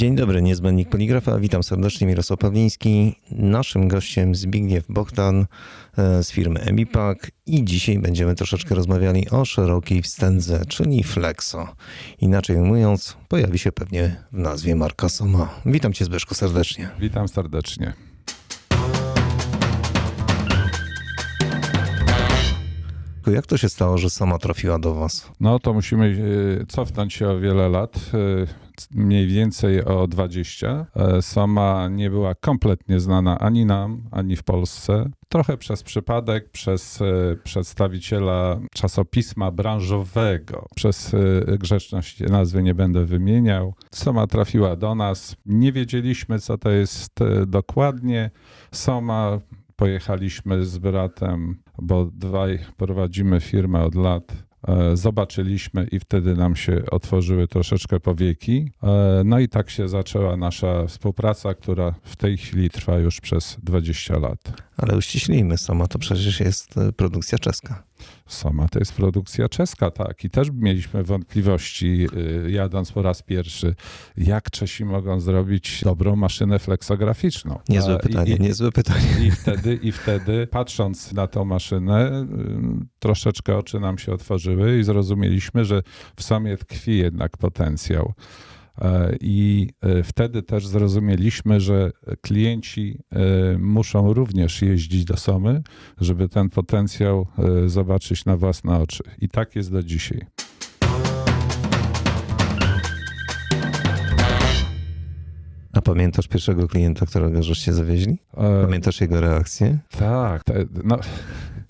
Dzień dobry, niezbędnik poligrafa. Witam serdecznie, Mirosław Pawliński. Naszym gościem Zbigniew Bogdan e, z firmy Emipak i dzisiaj będziemy troszeczkę rozmawiali o szerokiej wstędze, czyli Flexo. Inaczej mówiąc, pojawi się pewnie w nazwie marka Soma. Witam cię Zbyszku serdecznie. Witam serdecznie. Jak to się stało, że Soma trafiła do was? No to musimy e, cofnąć się o wiele lat, e, mniej więcej o 20. E, Sama nie była kompletnie znana ani nam, ani w Polsce. Trochę przez przypadek, przez przedstawiciela czasopisma branżowego, przez grzeczność nazwy nie będę wymieniał. Soma trafiła do nas. Nie wiedzieliśmy, co to jest dokładnie. Soma pojechaliśmy z bratem, bo dwaj prowadzimy firmę od lat. E, Zobaczyliśmy i wtedy nam się otworzyły troszeczkę powieki. E, No i tak się zaczęła nasza współpraca, która w tej chwili trwa już przez 20 lat. Ale uściślijmy, Soma to przecież jest e, produkcja czeska. Soma to jest produkcja czeska, tak. I też mieliśmy wątpliwości, y, jadąc po raz pierwszy, jak Czesi mogą zrobić dobrą maszynę fleksograficzną. Niezłe pytanie, i- niezłe pytanie. I wtedy, I wtedy, patrząc na tą maszynę, ym, troszeczkę oczy nam się otworzyły i zrozumieliśmy, że w Somie tkwi jednak potencjał. E, I e, wtedy też zrozumieliśmy, że klienci e, muszą również jeździć do Somy, żeby ten potencjał zobaczyć na własne oczy. I tak jest do dzisiaj. A pamiętasz pierwszego klienta, którego żeście zawieźli? Pamiętasz jego reakcję? Tak, te, no,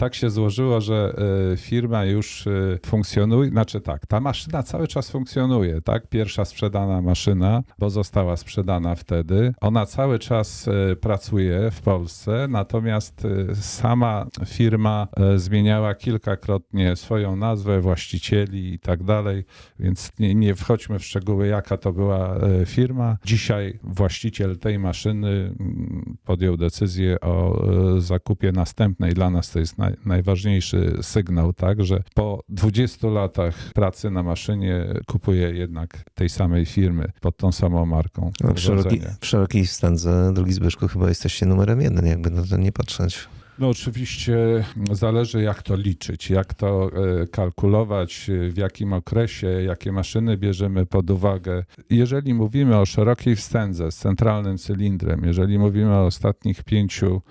tak się złożyło, że e, firma już e, funkcjonuje, znaczy tak, ta maszyna cały czas funkcjonuje, tak? Pierwsza sprzedana maszyna, bo została sprzedana wtedy. Ona cały czas e, pracuje w Polsce, natomiast sama firma zmieniała kilkakrotnie swoją nazwę, właścicieli i tak dalej, więc nie, nie wchodźmy w szczegóły, jaka to była firma. Dzisiaj właściciel tej maszyny mm, podjął decyzję o zakupie następnej. Dla nas to jest naj, najważniejszy sygnał, tak, że po 20 latach pracy na maszynie kupuje jednak tej samej firmy pod tą samą marką. No, w, szeroki, w szerokiej drogi Zbyszku, chyba jesteście numerem jeden, jakby na to nie patrzeć. No oczywiście zależy jak to liczyć, jak to e, kalkulować, e, w jakim okresie, jakie maszyny bierzemy pod uwagę. Jeżeli mówimy o szerokiej wstędze z centralnym cylindrem, jeżeli mówimy o ostatnich pięciu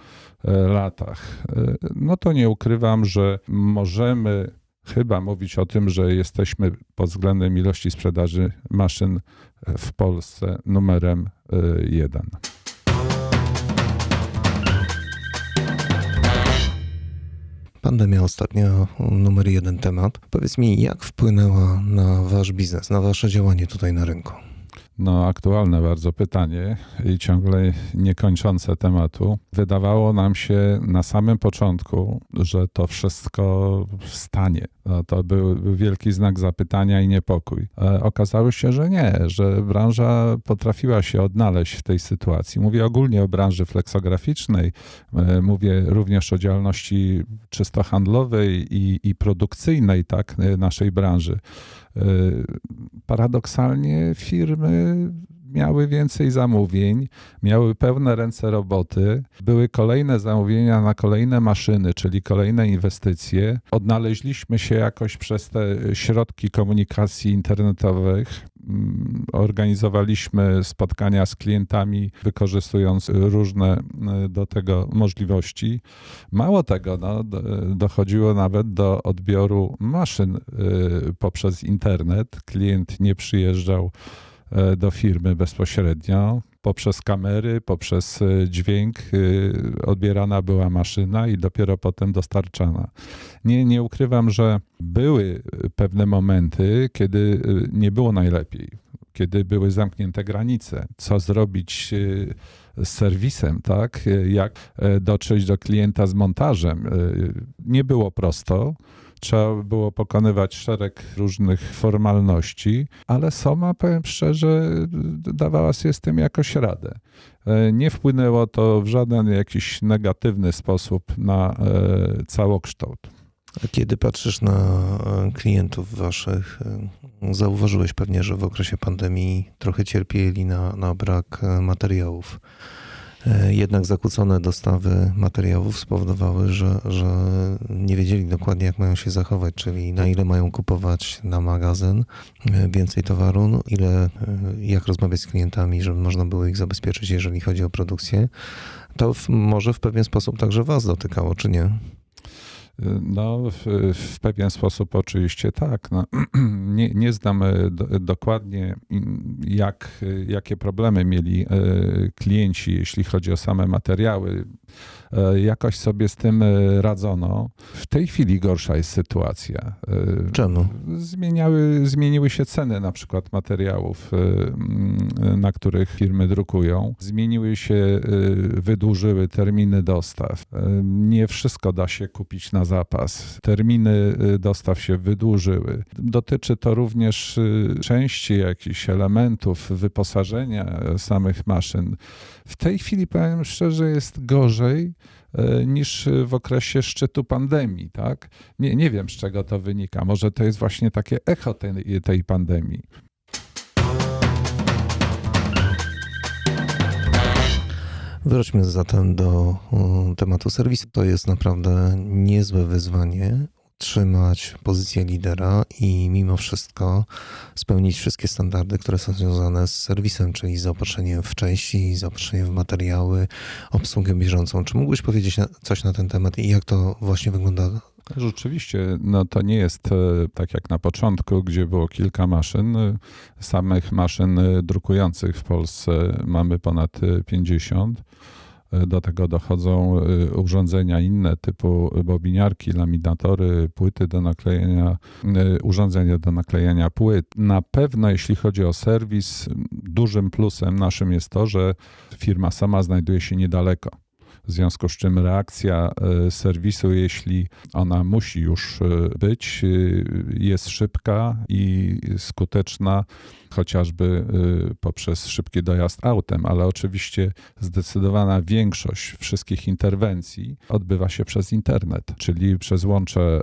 e, latach, no to nie ukrywam, że możemy chyba mówić o tym, że jesteśmy pod względem ilości sprzedaży maszyn w Polsce numerem jeden. Pandemia ostatnio numer jeden temat. Powiedz mi, jak wpłynęła na wasz biznes, na wasze działanie tutaj na rynku? No, aktualne bardzo pytanie i ciągle niekończące tematu. Wydawało nam się na samym początku, że to wszystko stanie. No, to był, wielki znak zapytania i niepokój. E, okazało się, że nie, że branża potrafiła się odnaleźć w tej sytuacji. Mówię ogólnie o branży fleksograficznej, e, mówię również o działalności czysto handlowej i, i produkcyjnej tak, e, naszej branży. E, paradoksalnie firmy miały więcej zamówień, miały pełne ręce roboty, były kolejne zamówienia na kolejne maszyny, czyli kolejne inwestycje. Odnaleźliśmy się jakoś przez te środki komunikacji internetowych. Mm, Organizowaliśmy spotkania z klientami, wykorzystując różne y, do tego możliwości. Mało tego, no, do- dochodziło nawet do odbioru maszyn y, poprzez internet. Klient nie przyjeżdżał e, do firmy bezpośrednio. Poprzez kamery, poprzez e, dźwięk y, odbierana była maszyna i dopiero potem dostarczana. Nie, nie ukrywam, że były pewne momenty, kiedy nie było najlepiej, kiedy były zamknięte granice. Co zrobić z serwisem, tak? Jak e, dotrzeć do klienta z montażem? Nie było prosto. Trzeba było pokonywać szereg różnych formalności, ale Soma, powiem szczerze, dawała sobie z tym jakoś radę. E, Nie wpłynęło to w żaden jakiś negatywny sposób na e, całokształt. A Kiedy patrzysz na e, klientów waszych, zauważyłeś pewnie, że w okresie pandemii trochę cierpieli na, na brak materiałów. E, Jednak zakłócone dostawy materiałów spowodowały, że, że nie wiedzieli dokładnie, jak mają się zachować, czyli na ile mają kupować na magazyn e, więcej towaru, no ile, e, jak rozmawiać z klientami, żeby można było ich zabezpieczyć, jeżeli chodzi o produkcję. To w, może w pewien sposób także was dotykało, czy nie? No, w, w pewien sposób oczywiście tak. No, nie, nie znam e, do, dokładnie, mm, jak, e, jakie problemy mieli e, klienci, jeśli chodzi o same materiały. E, Jakoś sobie z tym e, radzono. W tej chwili gorsza jest sytuacja. E, Czemu? Zmieniały, zmieniły się ceny na przykład materiałów, na których firmy drukują. Zmieniły się, wydłużyły terminy dostaw. Nie wszystko da się kupić na zapas. Terminy dostaw się wydłużyły. Dotyczy to również części jakichś elementów wyposażenia samych maszyn. W tej chwili powiem szczerze, jest gorzej e, niż w okresie szczytu pandemii, tak? Nie, nie wiem, z czego to wynika. Może to jest właśnie takie echo tej, tej pandemii. Wróćmy zatem do um, tematu serwisu. To jest naprawdę niezłe wyzwanie trzymać pozycję lidera i mimo wszystko spełnić wszystkie standardy, które są związane z serwisem, czyli zaopatrzeniem w części, zaopatrzeniem w materiały, obsługę bieżącą. Czy mógłbyś powiedzieć coś na ten temat i jak to właśnie wygląda? Rzeczywiście, no to nie jest e, tak jak na początku, gdzie było kilka maszyn. E, Samych maszyn e, drukujących w Polsce mamy ponad e, 50. E, Do tego dochodzą e, urządzenia inne typu bobiniarki, laminatory, płyty do naklejenia, e, urządzenia do naklejania płyt. Na pewno jeśli chodzi o serwis, dużym plusem naszym jest to, że firma sama znajduje się niedaleko. W związku z czym reakcja e, serwisu, jeśli ona musi już e, być, e, jest szybka i skuteczna, chociażby poprzez szybki dojazd autem, ale oczywiście zdecydowana większość wszystkich interwencji odbywa się przez internet, czyli przez łącze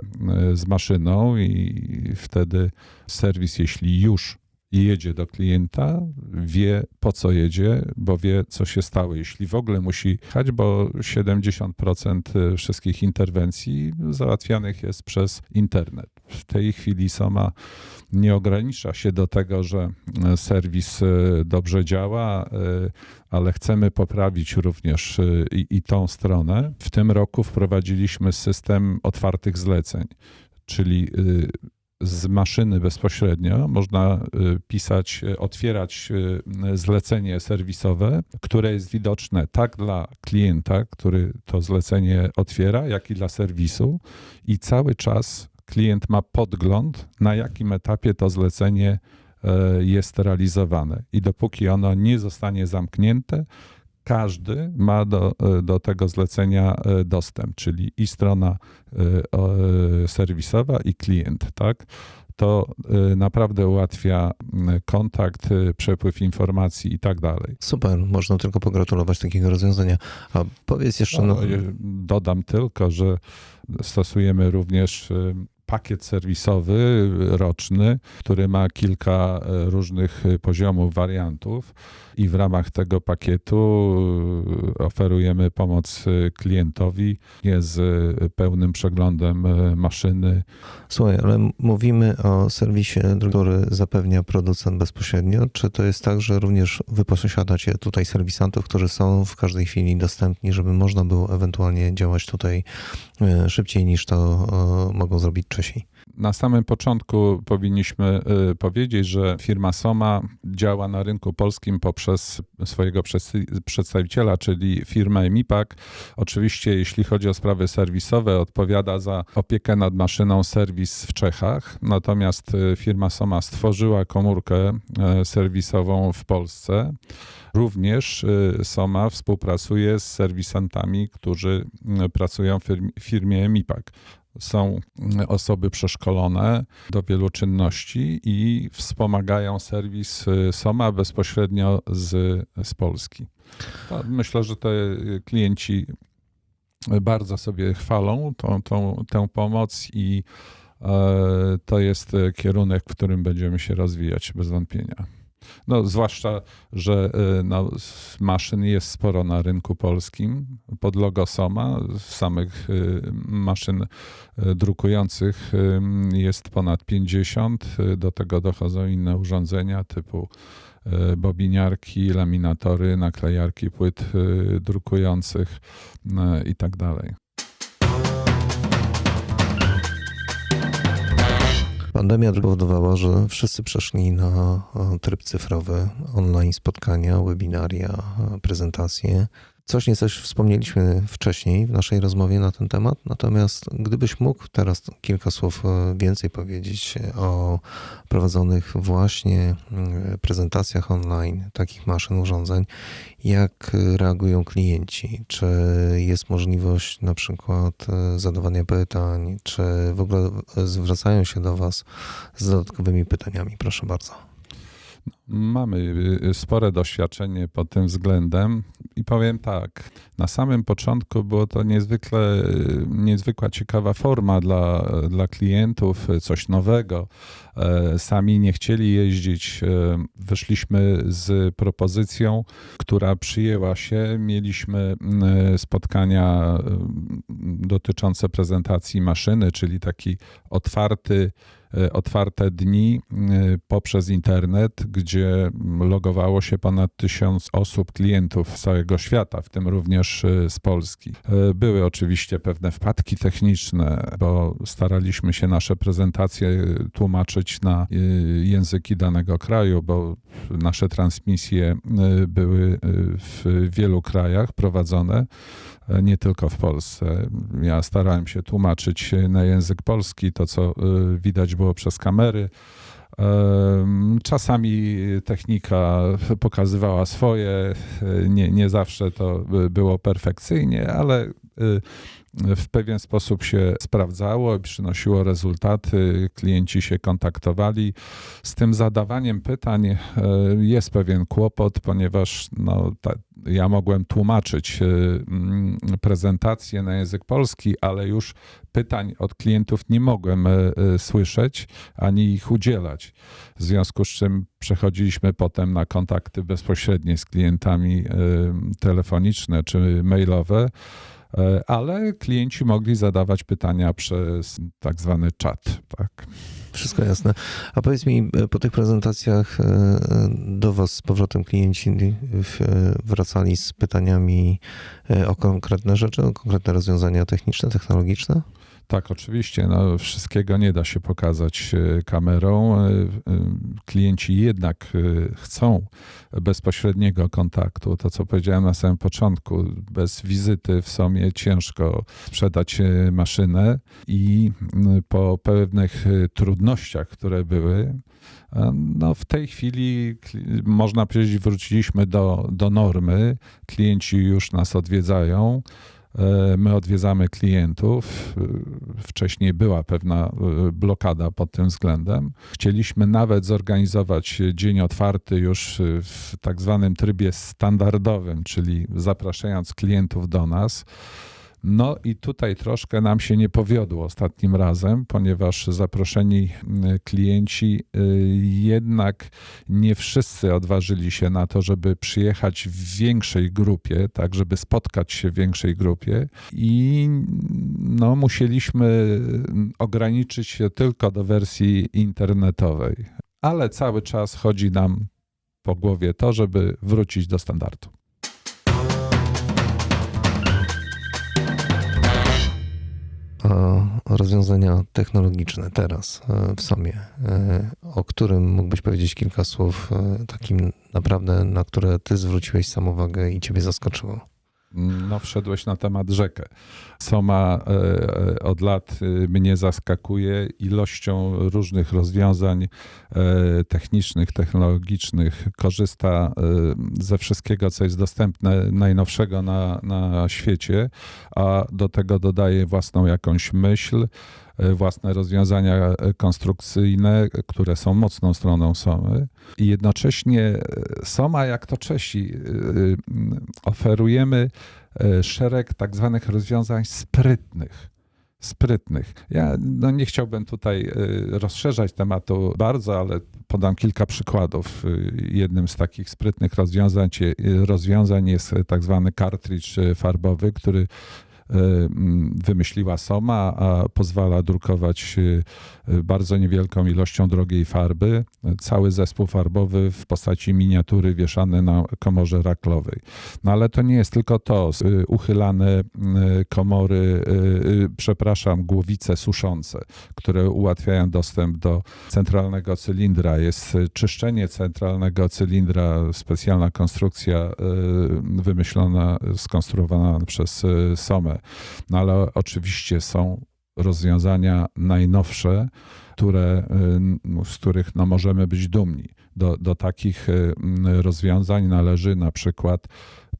z maszyną i wtedy serwis, jeśli już jedzie do klienta, wie po co jedzie, bo wie co się stało. Jeśli w ogóle musi jechać, bo 70% wszystkich interwencji załatwianych jest przez internet. W tej chwili Soma nie ogranicza się do tego, że e, serwis e, dobrze działa, e, ale chcemy poprawić również e, i, i tą stronę. W tym roku wprowadziliśmy system otwartych zleceń, czyli e, z maszyny bezpośrednio można y, pisać, y, otwierać y, zlecenie serwisowe, które jest widoczne tak dla klienta, który to zlecenie otwiera, jak i dla serwisu i cały czas klient ma podgląd, na jakim etapie to zlecenie e, jest realizowane. I dopóki ono nie zostanie zamknięte, każdy ma do, e, do tego zlecenia e, dostęp, czyli i strona e, serwisowa, i klient, tak? To naprawdę ułatwia kontakt, przepływ informacji i tak dalej. Super, można tylko pogratulować takiego rozwiązania. A powiedz jeszcze, no, No, Dodam tylko, że stosujemy również pakiet serwisowy roczny, który ma kilka e, różnych e, poziomów, wariantów i w ramach tego pakietu oferujemy pomoc klientowi z pełnym przeglądem maszyny. Słuchaj, ale mówimy o serwisie, który zapewnia producent bezpośrednio. Czy to jest tak, że również wy posiadacie tutaj serwisantów, którzy są w każdej chwili dostępni, żeby można było ewentualnie działać tutaj szybciej niż to mogą zrobić Na samym początku powinniśmy y, powiedzieć, że firma Soma działa na rynku polskim poprzez swojego przedst- przedstawiciela, czyli firmę Emipak. Oczywiście, jeśli chodzi o sprawy serwisowe, odpowiada za opiekę nad maszyną serwis w Czechach. Natomiast y, firma Soma stworzyła komórkę y, serwisową w Polsce. Również Soma współpracuje z serwisantami, którzy pracują w firm- firmie Emipak są osoby przeszkolone do wielu czynności i wspomagają serwis y, Soma bezpośrednio z, z Polski. Myślę, że te y, klienci bardzo sobie chwalą tą, tą, tę pomoc i e, to jest e, kierunek, w którym będziemy się rozwijać bez wątpienia. No, zwłaszcza, że e, no, maszyn jest sporo na rynku polskim. Pod logo Soma samych e, maszyn e, drukujących jest ponad 50. E, Do tego dochodzą inne urządzenia typu bobiniarki, laminatory, naklejarki płyt drukujących e, Pandemia spowodowała, że wszyscy przeszli na e, tryb cyfrowy, online spotkania, webinaria, e, prezentacje. Coś niecoś wspomnieliśmy wcześniej w naszej rozmowie na ten temat, natomiast gdybyś mógł teraz kilka słów e, więcej powiedzieć o prowadzonych właśnie mm, prezentacjach online takich maszyn, urządzeń, jak reagują klienci? Czy jest możliwość na przykład e, zadawania pytań, czy w ogóle zwracają się do Was z dodatkowymi pytaniami? Proszę bardzo. Mamy y, spore doświadczenie pod tym względem i powiem tak, na samym początku było to niezwykle, y, niezwykła ciekawa forma dla, dla klientów, y, coś nowego. E, Sami nie chcieli jeździć. e, Wyszliśmy z propozycją, która przyjęła się. Mieliśmy spotkania dotyczące prezentacji maszyny, czyli taki otwarty, otwarte dni e, poprzez internet, gdzie logowało się ponad tysiąc osób, klientów z całego świata, w tym również e, z Polski. E, Były oczywiście pewne wpadki techniczne, bo staraliśmy się nasze prezentacje tłumaczyć na e, języki danego kraju, bo nasze transmisje e, były e, w wielu krajach prowadzone e, nie tylko w Polsce. Ja starałem się tłumaczyć na język polski to, co y, widać było przez kamery. Czasami technika pokazywała swoje, nie, nie zawsze to y, było perfekcyjnie, ale y, w pewien sposób się sprawdzało i przynosiło rezultaty. Klienci się kontaktowali. Z tym zadawaniem pytań e, jest pewien kłopot, ponieważ no, ta, ja mogłem tłumaczyć e, mm, prezentację na język polski, ale już pytań od klientów nie mogłem e, słyszeć ani ich udzielać. W związku z czym przechodziliśmy potem na kontakty bezpośrednie z klientami telefoniczne czy mailowe. E, Ale klienci mogli zadawać pytania przez tak zwany czat. Tak. Wszystko jasne. A powiedz mi, e, po tych prezentacjach e, do Was z powrotem klienci wracali z pytaniami o konkretne rzeczy, o konkretne rozwiązania techniczne, technologiczne? Tak, oczywiście. No, wszystkiego nie da się pokazać e, kamerą. E, e, Klienci jednak chcą bezpośredniego kontaktu. To, co powiedziałem na samym początku, bez wizyty w sumie ciężko sprzedać maszynę i po pewnych trudnościach, które były, no w tej chwili można powiedzieć, wróciliśmy do, do normy. Klienci już nas odwiedzają. E, My odwiedzamy klientów. E, Wcześniej była pewna e, blokada pod tym względem. Chcieliśmy nawet zorganizować dzień otwarty już w tak zwanym trybie standardowym, czyli zapraszając klientów do nas. No i tutaj troszkę nam się nie powiodło ostatnim razem, ponieważ zaproszeni m, klienci y, jednak nie wszyscy odważyli się na to, żeby przyjechać w większej grupie, tak, żeby spotkać się w większej grupie i no, musieliśmy mm, ograniczyć się tylko do wersji internetowej. Ale cały czas chodzi nam po głowie to, żeby wrócić do standardu. Rozwiązania technologiczne teraz e, w sumie, e, o którym mógłbyś powiedzieć kilka słów, e, takim naprawdę, na które Ty zwróciłeś sam uwagę i Ciebie zaskoczyło? No, wszedłeś na temat rzekę. Soma e, e, od lat e, mnie zaskakuje ilością różnych rozwiązań technicznych, technologicznych. Korzysta ze wszystkiego, co jest dostępne najnowszego na, na świecie, a do tego dodaje własną jakąś myśl. E, własne rozwiązania e, konstrukcyjne, które są mocną stroną SOMY. I jednocześnie e, SOMA, jak to Czesi, oferujemy szereg tak zwanych rozwiązań sprytnych sprytnych. Ja no, nie chciałbym tutaj rozszerzać tematu bardzo, ale podam kilka przykładów. Jednym z takich sprytnych rozwiązań, rozwiązań jest tak zwany kartridż farbowy, który wymyśliła Soma, a pozwala drukować y, y, bardzo niewielką ilością drogiej farby. Cały zespół farbowy w postaci miniatury wieszany na komorze raklowej. No ale to nie jest tylko to. Uchylane komory, przepraszam, głowice suszące, które ułatwiają dostęp do centralnego cylindra. Jest czyszczenie centralnego cylindra, specjalna konstrukcja wymyślona, skonstruowana przez y, No ale oczywiście są rozwiązania najnowsze, które, y, z których no, możemy być dumni. Do, do takich y, rozwiązań należy na przykład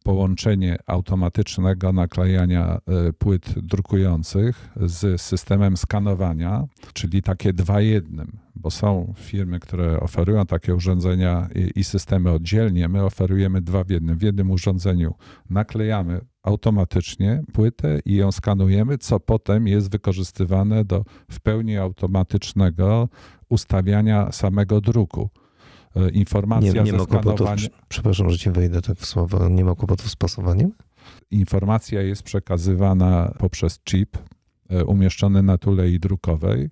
połączenie automatycznego naklejania y, płyt drukujących z systemem skanowania, czyli takie dwa jednym, bo są firmy, które oferują takie urządzenia i, i systemy oddzielnie. My oferujemy dwa w jednym. W jednym urządzeniu naklejamy automatycznie płytę i ją skanujemy, co potem jest wykorzystywane do w pełni automatycznego ustawiania samego druku. Nie, Informacja nie ma kłopotów, prze- przepraszam, że cię wejdę tak w słowo, nie ma kłopotów z pasowaniem? informacja jest przekazywana poprzez chip e, umieszczony na tulei drukowej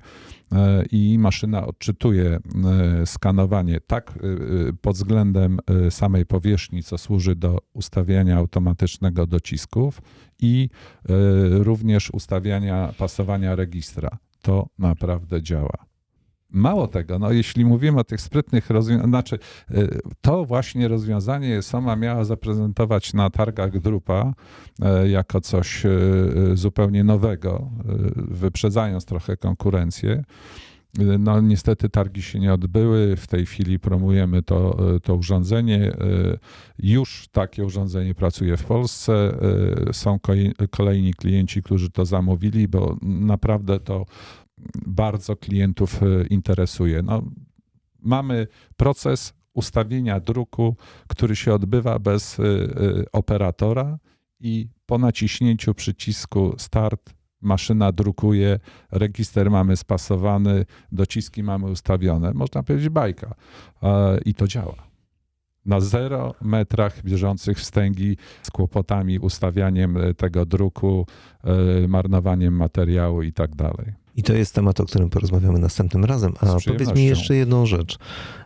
e, i maszyna odczytuje e, skanowanie tak e, e, pod względem e, samej powierzchni, co służy do ustawiania automatycznego docisków i e, również ustawiania pasowania registra. To naprawdę działa. Mało tego, no jeśli mówimy o tych sprytnych rozwiązaniach, znaczy y, to właśnie rozwiązanie sama miała zaprezentować na targach Drupa e, jako coś e, e, zupełnie nowego, wyprzedzając trochę konkurencję. No niestety targi się nie odbyły, w tej chwili promujemy to, to urządzenie. Już takie urządzenie pracuje w Polsce. Są kolejni klienci, którzy to zamówili, bo naprawdę to bardzo klientów e, interesuje. No, mamy proces ustawienia druku, który się odbywa bez e, e, operatora i po naciśnięciu przycisku start maszyna drukuje, register mamy spasowany, dociski mamy ustawione. Można powiedzieć bajka. I to działa. Na zero metrach bieżących wstęgi z kłopotami, ustawianiem tego druku, marnowaniem materiału i tak dalej. I to jest temat, o którym porozmawiamy następnym razem. A powiedz mi jeszcze jedną rzecz.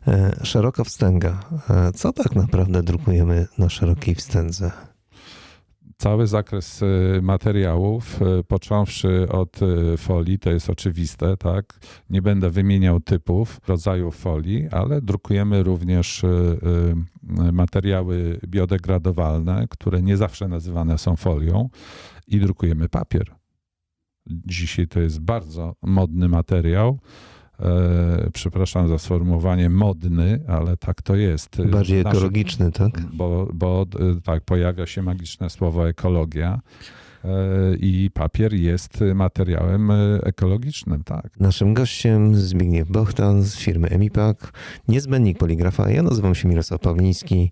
E, Szeroka wstęga. E, Co tak naprawdę drukujemy na szerokiej wstędze? Cały zakres y, materiałów, począwszy od folii, to jest oczywiste, tak? Nie będę wymieniał typów, rodzajów folii, ale drukujemy również materiały biodegradowalne, które nie zawsze nazywane są folią i drukujemy papier. Dzisiaj to jest bardzo modny materiał. E, przepraszam za sformułowanie modny, ale tak to jest. Bardziej Nasze- ekologiczny, tak? bo, bo y, tak, pojawia się magiczne słowo ekologia y, i papier jest materiałem y, ekologicznym, tak. Naszym gościem Zbigniew Bochtan z firmy Emipak, niezbędnik poligrafa. Ja nazywam się Mirosław Pawliński.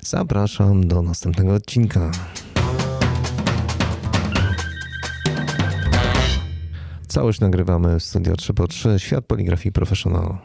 Zapraszam do następnego odcinka. Całość nagrywamy w Studio 3x3 Świat Poligrafii Professional.